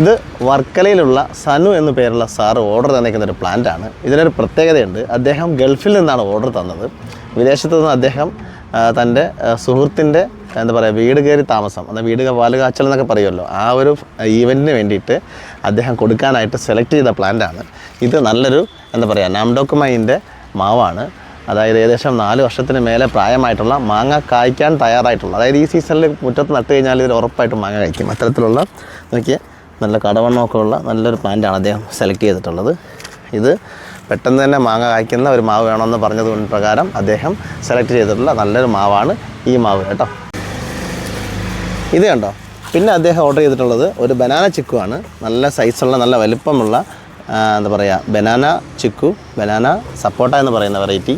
ഇത് വർക്കലയിലുള്ള സനു എന്നു പേരുള്ള സാറ് ഓർഡർ തന്നിരിക്കുന്ന ഒരു പ്ലാന്റ് ആണ്. ഇതിനൊരു പ്രത്യേകതയുണ്ട്. അദ്ദേഹം ഗൾഫിൽ നിന്നാണ് ഓർഡർ തന്നത്. വിദേശത്ത് നിന്ന് അദ്ദേഹം തന്റെ സുഹൃത്തിന്റെ എന്താ പറയുക വീട് കയറി താമസം എന്നാൽ വീട് പാൽ കാച്ചൽ എന്നൊക്കെ പറയുമല്ലോ ആ ഒരു ഈവന്റിന് വേണ്ടിയിട്ട് അദ്ദേഹം കൊടുക്കാനായിട്ട് സെലക്ട് ചെയ്ത പ്ലാന്റ് ആണ്. ഇത് നല്ലൊരു എന്താ പറയുക നാംഡോക്കുമൈന്റെ മാവാണ്. അതായത് ഏകദേശം നാല് വർഷത്തിന് മേലെ പ്രായമായിട്ടുള്ള മാങ്ങ കായ്ക്കാൻ തയ്യാറായിട്ടുള്ള അതായത് ഈ സീസണിൽ മുറ്റത്ത് നട്ട് കഴിഞ്ഞാൽ ഇതിൽ ഉറപ്പായിട്ടും മാങ്ങ കഴിക്കും. അത്തരത്തിലുള്ള നോക്കിയ നല്ല കടവണ്ണമൊക്കെ ഉള്ള നല്ലൊരു പ്ലാന്റാണ് അദ്ദേഹം സെലക്ട് ചെയ്തിട്ടുള്ളത്. ഇത് പെട്ടെന്ന് തന്നെ മാങ്ങ കായ്ക്കുന്ന ഒരു മാവ് വേണമെന്ന് പറഞ്ഞത് പ്രകാരം അദ്ദേഹം സെലക്ട് ചെയ്തിട്ടുള്ള നല്ലൊരു മാവാണ് ഈ മാവ് കേട്ടോ. ഇത് കണ്ടോ? പിന്നെ അദ്ദേഹം ഓർഡർ ചെയ്തിട്ടുള്ളത് ഒരു ബനാന ചിക്കുവാണ്. നല്ല സൈസുള്ള നല്ല വലുപ്പമുള്ള എന്താ പറയുക ബനാന ചിക്കു ബനാന സപ്പോട്ട എന്ന് പറയുന്ന വെറൈറ്റി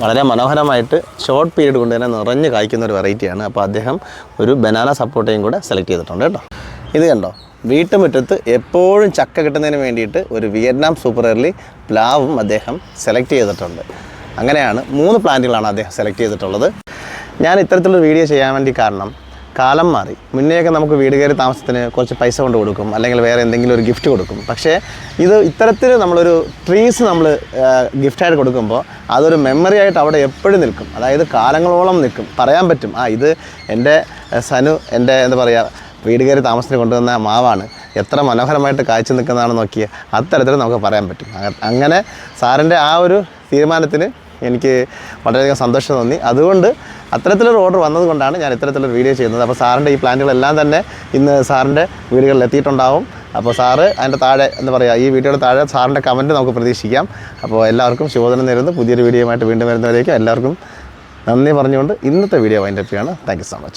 വളരെ മനോഹരമായിട്ട് ഷോർട്ട് പീരീഡ് കൊണ്ട് തന്നെ നിറഞ്ഞ് കായ്ക്കുന്ന ഒരു വെറൈറ്റിയാണ് അപ്പോൾ അദ്ദേഹം ഒരു ബനാന സപ്പോട്ടയും കൂടെ സെലക്ട് ചെയ്തിട്ടുണ്ട് കേട്ടോ. ഇത് കണ്ടോ? വീട്ടുമുറ്റത്ത് എപ്പോഴും ചക്ക കിട്ടുന്നതിന് വേണ്ടിയിട്ട് ഒരു വിയറ്റ്നാം സൂപ്പർ എർലി പ്ലാവും അദ്ദേഹം സെലക്ട് ചെയ്തിട്ടുണ്ട്. അങ്ങനെയാണ് മൂന്ന് പ്ലാന്റുകളാണ് അദ്ദേഹം സെലക്ട് ചെയ്തിട്ടുള്ളത്. ഞാൻ ഇത്തരത്തിലുള്ള വീഡിയോ ചെയ്യാൻ വേണ്ടി കാരണം കാലം മാറി. മുന്നേയൊക്കെ നമുക്ക് വീട് കയറി താമസത്തിന് കുറച്ച് പൈസ കൊണ്ട് കൊടുക്കും അല്ലെങ്കിൽ വേറെ എന്തെങ്കിലും ഒരു ഗിഫ്റ്റ് കൊടുക്കും. പക്ഷേ ഇത് ഇത്തരത്തിൽ നമ്മളൊരു ട്രീസ് നമ്മൾ ഗിഫ്റ്റായിട്ട് കൊടുക്കുമ്പോൾ അതൊരു മെമ്മറി ആയിട്ട് അവിടെ എപ്പോഴും നിൽക്കും. അതായത് കാലങ്ങളോളം നിൽക്കും. പറയാൻ പറ്റും ആ ഇത് എന്റെ സനു എന്റെ എന്താ പറയുക വീട് കയറി താമസത്തിന് കൊണ്ടുവന്ന മാവാണ് എത്ര മനോഹരമായിട്ട് കാഴ്ച നിൽക്കുന്നതാണെന്ന് നോക്കിയ അത്തരത്തിൽ നമുക്ക് പറയാൻ പറ്റും. അങ്ങനെ സാറിന്റെ ആ ഒരു തീരുമാനത്തിന് എനിക്ക് വളരെയധികം സന്തോഷം തോന്നി. അതുകൊണ്ട് അത്തരത്തിലൊരു ഓർഡർ വന്നതുകൊണ്ടാണ് ഞാൻ ഇത്തരത്തിലൊരു വീഡിയോ ചെയ്യുന്നത്. അപ്പോൾ സാറിന്റെ ഈ പ്ലാന്റുകളെല്ലാം തന്നെ ഇന്ന് സാറിന്റെ വീടുകളിൽ എത്തിയിട്ടുണ്ടാവും. അപ്പോൾ സാറ് അതിന്റെ താഴെ എന്താ പറയുക ഈ വീഡിയോയുടെ താഴെ സാറിന്റെ കമന്റ് നമുക്ക് പ്രതീക്ഷിക്കാം. അപ്പോൾ എല്ലാവർക്കും ശുഭദിനം നേരുന്നു. പുതിയൊരു വീഡിയോയുമായിട്ട് വീണ്ടും വരുന്നവരേക്കും എല്ലാവർക്കും നന്ദി പറഞ്ഞുകൊണ്ട് ഇന്നത്തെ വീഡിയോ വൈൻഡപ്പ് ചെയ്യാണ്. Thank you so much